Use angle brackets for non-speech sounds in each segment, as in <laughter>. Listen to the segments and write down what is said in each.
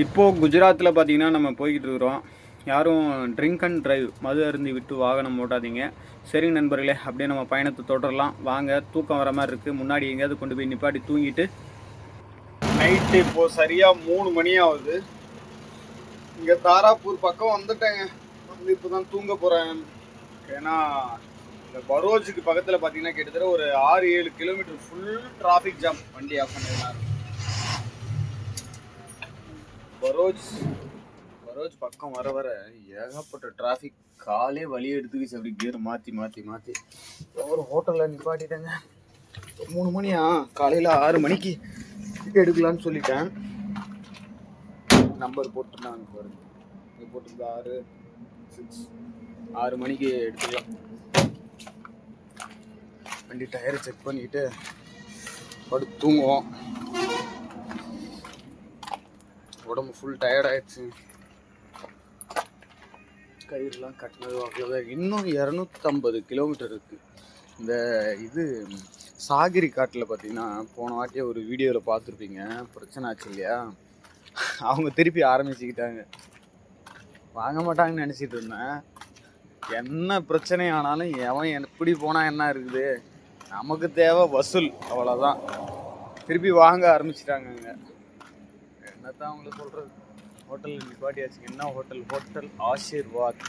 இப்போது குஜராத்தில் பார்த்தீங்கன்னா நம்ம போய்கிட்டு இருக்கிறோம். யாரும் ட்ரிங்க் அண்ட் ட்ரைவ் மது அருந்தி விட்டு வாகனம் ஓட்டாதீங்க. சரிங்க நண்பர்களே அப்படியே நம்ம பயணத்தை தொடரலாம். வாங்க தூக்கம் வர மாதிரி இருக்குது முன்னாடி எங்கேயாவது கொண்டு போய் நிப்பாட்டி தூங்கிட்டு. நைட்டு இப்போது சரியாக மூணு மணி ஆகுது. இங்கே தாராப்பூர் பக்கம் வந்துட்டேங்க. வந்து இப்போ தான் தூங்க போகிறேன் ஏன்னா இந்த பரோஜுக்கு பக்கத்தில் பார்த்தீங்கன்னா கிட்டத்தட்ட ஒரு ஆறு ஏழு கிலோமீட்டர் ஃபுல் டிராஃபிக் ஜாம் வண்டி ஆஃப் பண்ணிருந்தாரு. பரோஜ் பரோஜ் பக்கம் வர வர ஏகப்பட்ட டிராஃபிக் காலே வழி எடுத்துக்கிச்சு. அப்படி கியர் மாற்றி மாற்றி மாற்றி ஒரு ஹோட்டலில் நிப்பாட்டிட்டேங்க. மூணு மணியா? காலையில் ஆறு மணிக்கு எடுக்கலான்னு சொல்லிட்டேன். நம்பர் போட்டுருந்தாங்க பாருங்க. இது போட்டிருந்தா ஆறு சிக்ஸ் ஆறு மணிக்கு எடுத்துக்கலாம். வண்டி டயரை செக் பண்ணிட்டு படுத்து தூங்குவோம். உடம்பு ஃபுல் டயர்ட் ஆயிடுச்சு. கயிறுலாம் கட்டினது அவ்வளோதான் இன்னும் இரநூத்தம்பது கிலோமீட்டர் இருக்கு. இந்த இது சாகிரி காட்டில் பார்த்தீங்கன்னா போன வாட்டியே ஒரு வீடியோவில் பார்த்துருப்பீங்க பிரச்சனை ஆச்சு இல்லையா? அவங்க திருப்பி ஆரம்பிச்சுக்கிட்டாங்க. வாங்க மாட்டாங்கன்னு நினச்சிட்டு இருந்தேன். என்ன பிரச்சனை ஆனாலும் எவன் எப்படி போனால் என்ன இருக்குது? நமக்கு தேவை வசூல். அவ்வளோதான் திருப்பி வாங்க ஆரம்பிச்சிட்டாங்கங்க. என்னத்தான் அவங்களுக்கு சொல்கிறது ஹோட்டலில் நிப்பாட்டியாச்சு. என்ன ஹோட்டல்? ஹோட்டல் ஆசீர்வாத்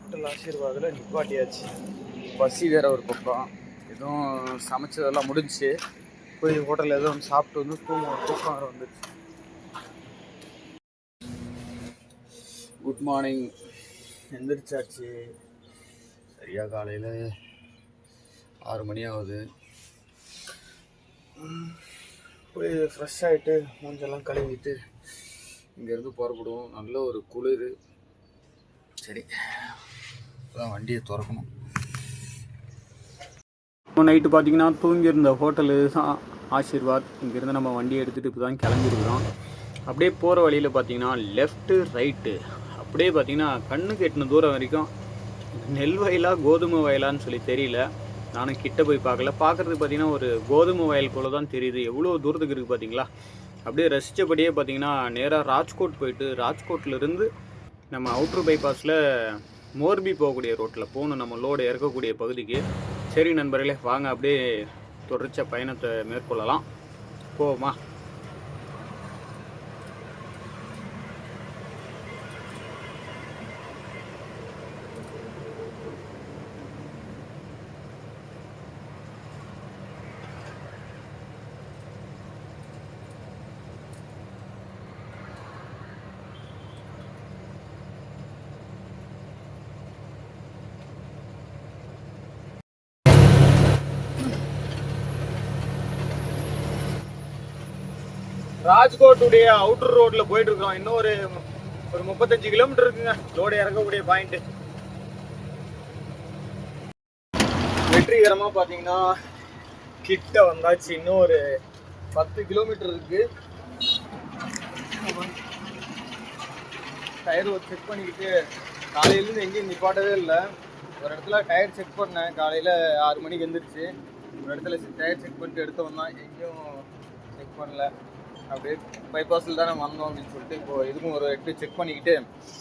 ஹோட்டல் ஆசீர்வாதில் நிப்பாட்டியாச்சு. பசி வேற ஒரு பக்கம். எதுவும் சமைச்சதெல்லாம் முடிஞ்சுச்சு. போய் ஹோட்டலில் எதுவும் ஒன்று சாப்பிட்டு வந்து தூக்கம் தூக்கம் வேறு வந்துடுச்சு குட் மார்னிங் எந்திரிச்சாச்சு. சரியா காலையில் ஆறு மணி ஆகுது. போய் ஃப்ரெஷ் ஆகிட்டு மூஞ்செல்லாம் கழுவிட்டு இங்கேருந்து புறப்படுவோம் நல்ல ஒரு குளிர். சரி அதான் வண்டியை திறக்கணும். நைட்டு பார்த்தீங்கன்னா தூங்கியிருந்த ஹோட்டலு தான் ஆசீர்வாத் இங்கேருந்து நம்ம வண்டியை எடுத்துகிட்டு இப்போ தான் கிளம்பிருக்கிறோம் அப்படியே போகிற வழியில் பார்த்தீங்கன்னா லெஃப்ட்டு ரைட்டு அப்படியே பார்த்தீங்கன்னா கண்ணுக்கு எட்டின தூரம் வரைக்கும் நெல் வயலா கோதுமை வயலான்னு சொல்லி தெரியல. நானும் கிட்ட போய் பார்க்கல. பார்க்குறது பார்த்தீங்கன்னா ஒரு கோதுமை வயல் போல தான் தெரியுது. எவ்வளோ தூரத்துக்கு இருக்குது பார்த்தீங்களா? அப்படியே ரசித்தபடியே பார்த்தீங்கன்னா நேராக ராஜ்கோட் போயிட்டு ராஜ்கோட்லேருந்து நம்ம அவுட்ரு பைபாஸில் மோர்பி போகக்கூடிய ரோட்டில் போகணும். நம்ம லோடு இறக்கக்கூடிய பகுதிக்கு. சரி நண்பர்களே வாங்க அப்படியே தொடர்ச்ச பயணத்தை மேற்கொள்ளலாம். போவோமா? ராஜ்கோட்டுடைய அவுட்டர் ரோட்ல போயிட்டு இருக்கோம் இன்னும் ஒரு ஒரு முப்பத்தஞ்சு கிலோமீட்டர் இருக்குங்க. லோடு இறக்கக்கூடிய பாயிண்ட் வெற்றிகரமா பாத்தீங்கன்னா கிட்ட வந்தாச்சு. இன்னும் ஒரு பத்து கிலோமீட்டர் இருக்கு. டயர் செக் பண்ணிக்கிட்டு காலையிலேருந்து எங்கேயும் நிப்பாட்டவே இல்லை. ஒரு இடத்துல டயர் செக் பண்ணேன். காலையில் ஆறு மணிக்கு எழுந்திரிச்சு ஒரு இடத்துல டயர் செக் பண்ணிட்டு எடுத்து வந்தான். எங்கேயும் செக் பண்ணல. அப்படியே பைபாஸில் தானே வந்தோம் அப்படின்னு சொல்லிட்டு இப்போ இதுக்கும் ஒரு எட்டு செக் பண்ணிக்கிட்டு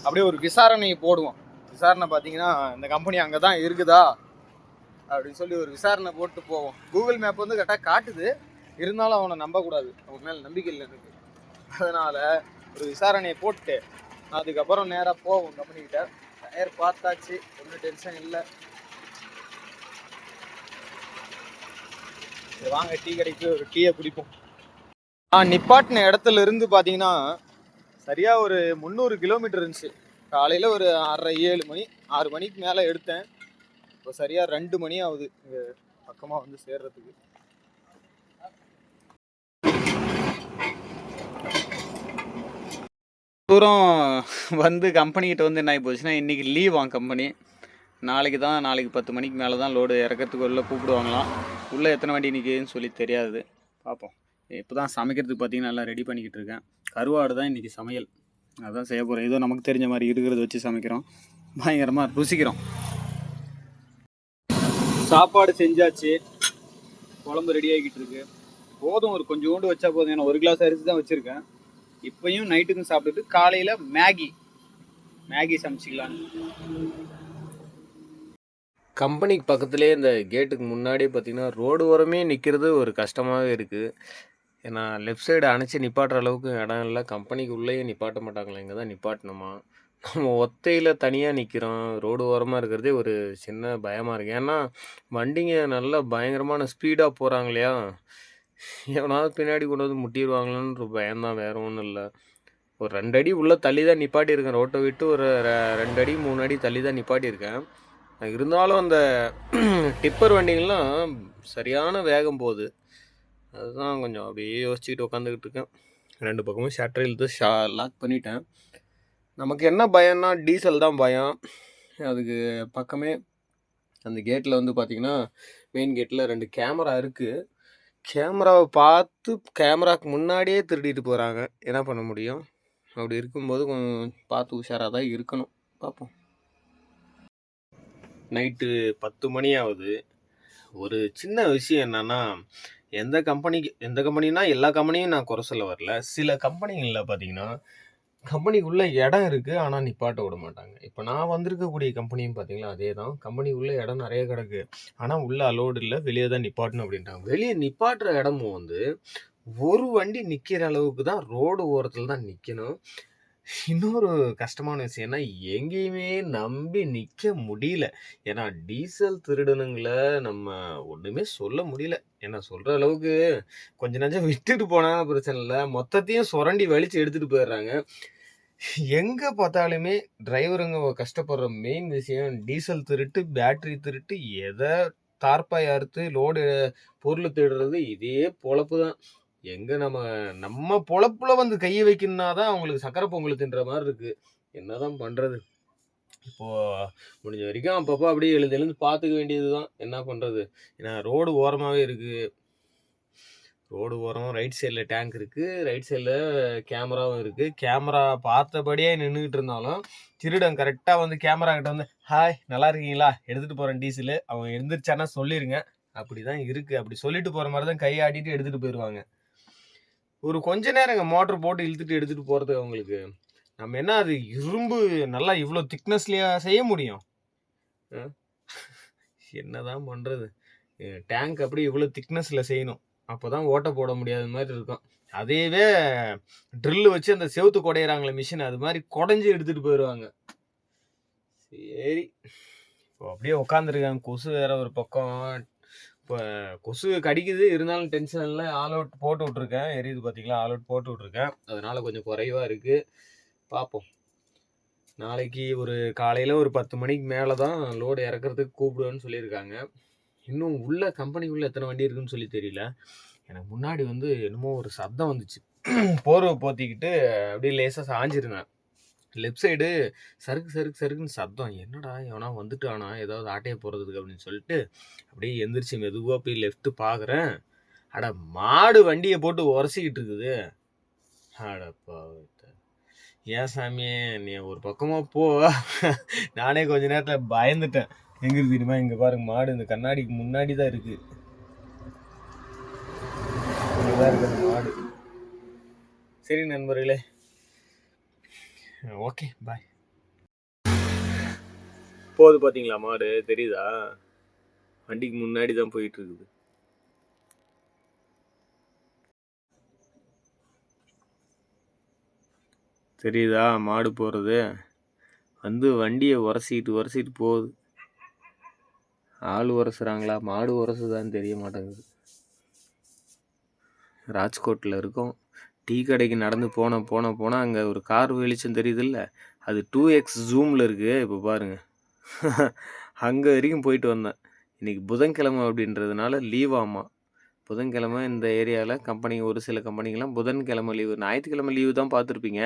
அப்படியே ஒரு விசாரணை போடுவோம். விசாரணை பார்த்தீங்கன்னா இந்த கம்பெனி அங்கே தான் இருக்குதா? அப்படின்னு சொல்லி ஒரு விசாரணை போட்டு போவோம். கூகுள் மேப் வந்து கரெக்டாக காட்டுது. இருந்தாலும் அவனை நம்பக்கூடாது. அவன் மேலே நம்பிக்கை இல்லை எனக்கு. அதனால் ஒரு விசாரணையை போட்டு அதுக்கப்புறம் நேராக போவோம் கம்பெனிக்கிட்ட டயர் பார்த்தாச்சு. ஒன்றும் டென்ஷன் இல்லை. வாங்க டீ கடைக்கு ஒரு டீயை குடிப்போம். நான் நிப்பாட்டின இடத்துல இருந்து பார்த்தீங்கன்னா சரியாக ஒரு முந்நூறு கிலோமீட்டர் இருந்துச்சு. காலையில் ஒரு ஆறரை ஏழு மணி ஆறு மணிக்கு மேலே எடுத்தேன். இப்போ சரியாக ரெண்டு மணி ஆகுது இங்கே பக்கமாக வந்து சேர்றதுக்கு. தூரம் வந்து கம்பெனிக்கிட்ட வந்து என்ன ஆகி போச்சுன்னா இன்றைக்கி லீவ் வாங்க கம்பெனி நாளைக்கு தான் நாளைக்கு பத்து மணிக்கு மேலே தான் லோடு இறக்கிறதுக்கு உள்ளே கூப்பிடுவாங்களாம். உள்ளே எத்தனை வண்டி நிற்கிதுன்னு சொல்லி தெரியாது. பார்ப்போம் இப்போ தான் சமைக்கிறதுக்கு பார்த்தீங்கன்னா நல்லா ரெடி பண்ணிக்கிட்டு இருக்கேன். கருவாடு தான் இன்றைக்கி சமையல். அதான் செய்ய போகிறேன் ஏதோ நமக்கு தெரிஞ்ச மாதிரி இருக்கிறத வச்சு சமைக்கிறோம். பயங்கரமாக ருசிக்கிறோம். சாப்பாடு செஞ்சாச்சு. குழம்பு ரெடி ஆகிக்கிட்டு இருக்கு. போதும் ஒரு கொஞ்சோண்டு வச்சா போதும். ஏன்னா ஒரு கிளாஸ் அரிசி தான் வச்சுருக்கேன். இப்போயும் நைட்டுக்கும் சாப்பிட்டுட்டு காலையில் மேகி. மேகி சமைச்சிக்கலான்னு கம்பெனிக்கு பக்கத்துலேயே இந்த கேட்டுக்கு முன்னாடியே பார்த்தீங்கன்னா ரோடு ஓரமே நிற்கிறது ஒரு கஷ்டமாகவே இருக்குது ஏன்னா லெஃப்ட் சைடு அணைச்சி நிப்பாட்டுற அளவுக்கு இடம் இல்லை. கம்பெனிக்கு உள்ளேயே நிப்பாட்ட மாட்டாங்களே இங்கே தான் நிப்பாட்டணுமா? நம்ம ஒத்தையில் தனியாக நிற்கிறோம் ரோடு ஓரமாக இருக்கிறதே ஒரு சின்ன பயமாக இருக்குது ஏன்னா வண்டிங்க நல்லா பயங்கரமான ஸ்பீடாக போகிறாங்க இல்லையா எவனாவது பின்னாடி கொண்டு வந்து முட்டிடுவாங்களோன்ற பயம்தான் வேற ஒன்றும் இல்லை. ஒரு ரெண்டு அடி உள்ளே தள்ளி தான் நிப்பாட்டியிருக்கேன் ரோட்டை விட்டு ஒரு ரெ- ரெண்டு அடி மூணு அடி தள்ளி தான் நிப்பாட்டியிருக்கேன் இருந்தாலும் அந்த <clears throat> டிப்பர் வண்டிங்கள்லாம் சரியான வேகம் போகுது. அதுதான் கொஞ்சம் அப்படியே யோசிச்சுக்கிட்டு உட்காந்துக்கிட்டு இருக்கேன். ரெண்டு பக்கமும் ஷட்டர் இழுத்து ஷா லாக் பண்ணிட்டேன். நமக்கு என்ன பயம்னா டீசல் தான் பயம். அதுக்கு பக்கமே அந்த கேட்டில் வந்து பார்த்திங்கன்னா மெயின் கேட்டில் ரெண்டு கேமரா இருக்குது கேமராவை பார்த்து கேமராவுக்கு முன்னாடியே திருடிட்டு போகிறாங்க என்ன பண்ண முடியும்? அப்படி இருக்கும்போது கொஞ்சம் பார்த்து உஷாராக தான் இருக்கணும். பார்ப்போம். நைட்டு பத்து மணி ஆகுது. ஒரு சின்ன விஷயம் என்னன்னா எந்த கம்பெனிக்கு எந்த கம்பெனினா எல்லா கம்பெனியும் நான் குறை சொல்ல வரல. சில கம்பெனிகளில் பார்த்தீங்கன்னா கம்பெனிக்குள்ளே இடம் இருக்குது ஆனால் நிப்பாட்ட விட மாட்டாங்க. இப்போ நான் வந்திருக்கக்கூடிய கம்பெனியும் பார்த்தீங்களா அதே தான் கம்பெனிக்குள்ளே இடம் நிறைய கிடக்கு. ஆனால் உள்ளே அலோடு இல்லை வெளியே தான் நிப்பாட்டணும் அப்படின்ட்டாங்க. வெளியே நிப்பாட்டுற இடமும் வந்து ஒரு வண்டி நிற்கிற அளவுக்கு தான் ரோடு ஓரத்தில் தான் நிற்கணும் இன்னொரு கஷ்டமான விஷயம்னா எங்கேயுமே நம்பி நிற்க முடியல. ஏன்னா டீசல் திருடனுங்களை நம்ம ஒன்றுமே சொல்ல முடியல. ஏன்னா சொல்கிற அளவுக்கு கொஞ்ச நஞ்சம் விட்டுட்டு போனாலும் பிரச்சனை இல்லை. மொத்தத்தையும் சுரண்டி வலிச்சு எடுத்துகிட்டு போயிடுறாங்க. எங்கே பார்த்தாலுமே டிரைவருங்க கஷ்டப்படுற மெயின் விஷயம் டீசல் திருட்டு பேட்டரி திருட்டு எதை தார்ப்பாய் அறுத்து லோடு பொருள் திருடுறது இதே பொழப்பு தான் எங்கே நம்ம நம்ம பொழப்புல வந்து கையை வைக்கணும்னா தான் அவங்களுக்கு சக்கரை பொங்கல் தின்ற மாதிரி இருக்குது என்னதான் பண்ணுறது இப்போது முடிஞ்ச வரைக்கும் அப்பப்போ அப்படியே எழுந்து எழுந்து பார்த்துக்க வேண்டியது தான் என்ன பண்ணுறது ஏன்னா ரோடு ஓரமாகவே இருக்குது ரோடு ஓரம் ரைட் சைடில் டேங்க் இருக்குது ரைட் சைடில் கேமராவும் இருக்குது கேமரா பார்த்தபடியே நின்றுக்கிட்டு இருந்தாலும் திருடன் கரெக்டாக வந்து கேமரா கிட்ட வந்து ஹாய் நல்லா இருக்கீங்களா? எடுத்துகிட்டு போகிறேன் டீசலு அவங்க எழுந்திரிச்சானா சொல்லிடுங்க அப்படி தான் இருக்குது அப்படி சொல்லிட்டு போகிற மாதிரி தான் கையாட்டிட்டு எடுத்துகிட்டு போயிடுவாங்க ஒரு கொஞ்ச நேரங்க மோட்டர் போட்டு இழுத்துட்டு எடுத்துகிட்டு போகிறது அவங்களுக்கு. நம்ம என்ன அது இரும்பு நல்லா இவ்வளோ திக்னஸ்லையா செய்ய முடியும்? என்னதான் பண்ணுறது டேங்க் அப்படி இவ்வளோ திக்னஸில் செய்யணும். அப்போ தான் ஓட்டை போட முடியாத மாதிரி இருக்கும். அதையவே ட்ரில்லு வச்சு அந்த செவுத்து குடையிறாங்களே மிஷின் அது மாதிரி குடஞ்சி எடுத்துகிட்டு போயிடுவாங்க சரி. இப்போ அப்படியே உட்காந்துருக்காங்க கொசு வேற ஒரு பக்கம். இப்போ கொசு கடிக்குது இருந்தாலும் டென்ஷன் இல்லை. ஆல் அவுட் போட்டு விட்ருக்கேன் எரியுது பார்த்தீங்களா ஆல் அவுட் போட்டு விட்ருக்கேன் அதனால கொஞ்சம் குறைவாக இருக்குது பார்ப்போம் நாளைக்கு ஒரு காலையில் ஒரு பத்து மணிக்கு மேலே தான் லோடு இறக்குறதுக்கு கூப்பிடுவேன்னு சொல்லியிருக்காங்க. இன்னும் உள்ள கம்பெனிக்குள்ளே எத்தனை வண்டி இருக்குன்னு சொல்லி தெரியல. எனக்கு முன்னாடி வந்து என்னமோ ஒரு சப்தம் வந்துச்சு. <clears throat> போர்வை போத்திக்கிட்டு அப்படியே லேசாக சாஞ்சிருந்தேன். லெஃப்ட் சைடு சறுக்கு சறுக்கு சறுக்குன்னு சத்தம். என்னடா எவனா வந்துட்டானா? ஏதாவது ஆட்டையை போகிறதுக்கு அப்படின்னு சொல்லிட்டு அப்படியே எந்திரிச்சு மெதுவாக போய் லெஃப்ட்டு பார்க்குறேன் அட மாடு வண்டியை போட்டு உரசிக்கிட்டு இருக்குது. அடப்பா ஏன் சாமியே நீ ஒரு பக்கமாக போ. நானே கொஞ்ச நேரத்தில் பயந்துட்டேன். எங்கே தெரியுமா? இங்கே பாருங்க மாடு இந்த கண்ணாடிக்கு முன்னாடி தான் இருக்குது இங்கதான் இருக்கு மாடு. சரி நண்பர்களே <laughs> ஓகே பாய் போகுது பார்த்தீங்களா மாடு? தெரியுதா? வண்டிக்கு முன்னாடி தான் போயிட்டு இருக்குது தெரியுதா? மாடு போகிறது வந்து வண்டியை உரசிட்டு உரசிட்டு போகுது. ஆள் உரசுறாங்களா? மாடு உரசுதான்னு தெரிய மாட்டேங்குது. ராஜ்கோட்டில் இருக்கோம். டீ கடைக்கு நடந்து போன போன போனால் அங்கே ஒரு கார் வெளிச்சம் தெரியுதுல்ல? அது டூ எக்ஸ் ஜூமில் இருக்குது இப்போ பாருங்கள் <laughs> அங்கே வரைக்கும் போயிட்டு வந்தேன். இன்னைக்கு புதன்கிழமை அப்படின்றதுனால லீவ் ஆமாம் புதன்கிழமை இந்த ஏரியாவில் கம்பெனி ஒரு சில கம்பெனிங்கெலாம் புதன்கிழமை லீவு ஞாயிற்றுக்கிழமை லீவு தான் பார்த்துருப்பீங்க.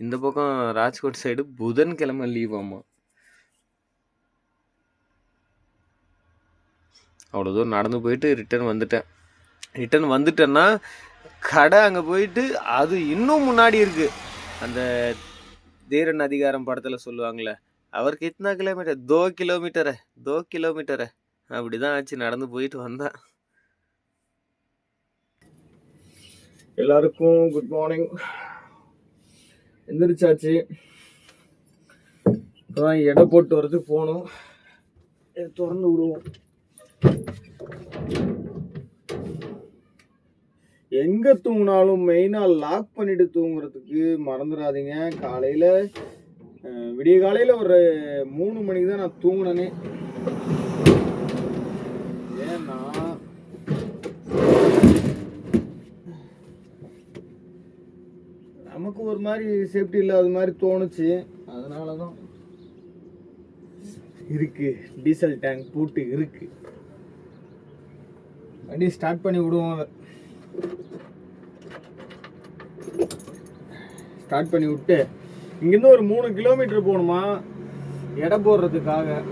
இந்த பக்கம் ராஜ்கோட் சைடு புதன்கிழமை லீவ் ஆமாம் அவ்வளோ தூரம் நடந்து போயிட்டு ரிட்டர்ன் வந்துட்டேன். ரிட்டர்ன் வந்துட்டேன்னா கடை அங்கே போயிட்டு அது இன்னும் முன்னாடி இருக்குது அந்த தீரன் அதிகாரம் படத்தில் சொல்லுவாங்களே அவருக்கு கித்னா கிலோமீட்டர் தோ கிலோமீட்டரை தோ கிலோமீட்டரை அப்படி தான் ஆச்சு நடந்து போயிட்டு வந்தேன். எல்லாருக்கும் குட் மார்னிங் எந்திரிச்சாச்சு. இப்போதான் எடை போட்டு வரதுக்கு போகணும் திறந்து விடுவோம். எங்க தூங்கினாலும் மெயினா லாக் பண்ணிட்டு தூங்குறதுக்கு மறந்துடாதீங்க காலையில விடிய காலையில ஒரு மூணு மணிக்கு தான் நான் தூங்கினேனே. ஏன்னா நமக்கு ஒரு மாதிரி சேஃப்டி இல்லாத மாதிரி தோணுச்சு. அதனால தான் இருக்கு. டீசல் டேங்க் போட்டு இருக்கு. வண்டி ஸ்டார்ட் பண்ணி விடுவோம் அதை ஸ்டார்ட் பண்ணி விட்டு இங்கேருந்து ஒரு மூணு கிலோமீட்டர் போகணுமா? எடை போடுறதுக்காக.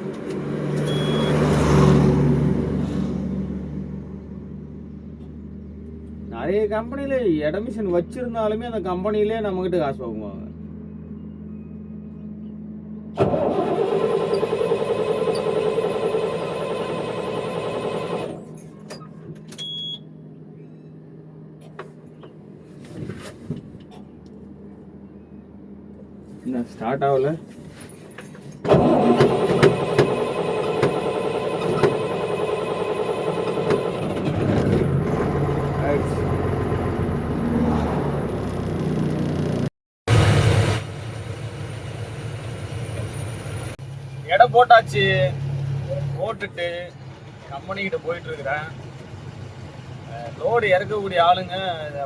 நிறைய கம்பெனியில் எடை மிஷின் அந்த கம்பெனியிலே நம்மக்கிட்ட காசு வாங்குவாங்க. என்ன ஸ்டார்ட் ஆகல? எடை போட்டாச்சு. போட்டுட்டு கம்பெனிக்கிட்ட போயிட்டு இருக்கிறேன். லோடு இறக்கக்கூடிய ஆளுங்க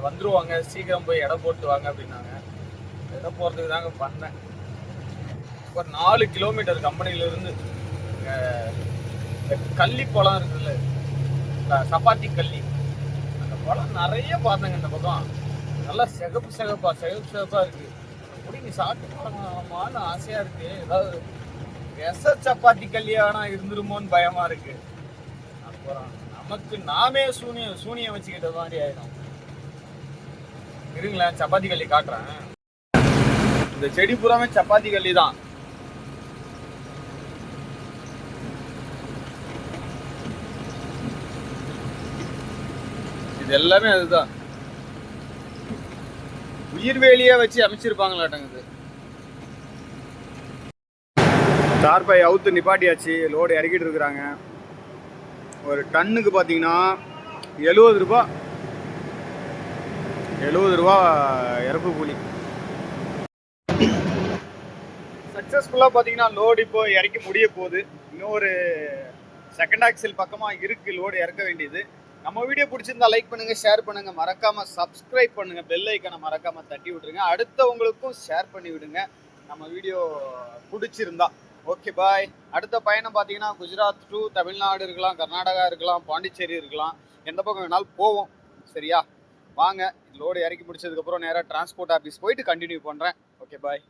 வந்துருவாங்க சீக்கிரம் போய் எடை போட்டு வாங்க அப்படின்னாங்க. இடம் போகிறதுக்கு தாங்க பண்ணேன். ஒரு நாலு கிலோமீட்டர் கம்பெனியிலேருந்து இந்த கள்ளி குளம் இருக்குல்ல இந்த சப்பாத்தி கள்ளி அந்த குளம் நிறைய பார்த்தேங்க இந்த பக்கம். நல்லா சிகப்பு சிகப்பாக சிகப்பு சிகப்பாக இருக்குது பிடிங்கி சாப்பிட்டு பழமான்னு ஆசையாக இருக்குது ஏதாவது விச சப்பாத்தி கல்யாணம் இருந்துருமோன்னு பயமாக இருக்குது அப்புறம் நமக்கு நாமே சூனியம் சூனியம் வச்சுக்கிட்ட மாதிரி ஆயிடும். இருங்களேன் சப்பாத்தி கல்லி காட்டுறேன். இந்த செடி பூராமே சப்பாத்தி கல்லி தான். இது எல்லாமே அதுதான். உயிர்வேலியா வச்சு அமைச்சிருப்பாங்களாட்டங்குது தார்பாய் அவுத்து நிப்பாட்டியாச்சு லோடு இறக்கிட்டு இருக்கிறாங்க. ஒரு டன்னுக்கு பார்த்தீங்கன்னா எழுபது ரூபா. எழுபது ரூபா இறப்பு கூலி. சக்ஸஸ்ஃபுல்லாக பார்த்தீங்கன்னா லோடு இப்போ இறக்கி முடிய போகுது. இன்னொரு செகண்ட் ஆக்சில் பக்கமாக இருக்குது லோடு இறக்க வேண்டியது. நம்ம வீடியோ பிடிச்சிருந்தா லைக் பண்ணுங்கள் ஷேர் பண்ணுங்கள் மறக்காமல் சப்ஸ்கிரைப் பண்ணுங்கள் பெல் ஐக்கனை மறக்காமல் தட்டி விட்டுருங்க. அடுத்தவங்களுக்கும் ஷேர் பண்ணி விடுங்க. நம்ம வீடியோ பிடிச்சிருந்தா. Okay bye. அடுத்த பயணம் பார்த்தீங்கன்னா குஜராத் டு தமிழ்நாடு இருக்கலாம் கர்நாடகா இருக்கலாம் பாண்டிச்சேரி இருக்கலாம். எந்த பக்கம் வேணாலும் போவோம். சரியா? வாங்க லோடு இறக்கி முடிச்சதுக்கப்புறம் நேராக டிரான்ஸ்போர்ட் ஆஃபீஸ் போயிட்டு கண்டினியூ பண்ணுறேன் ஓகே பாய்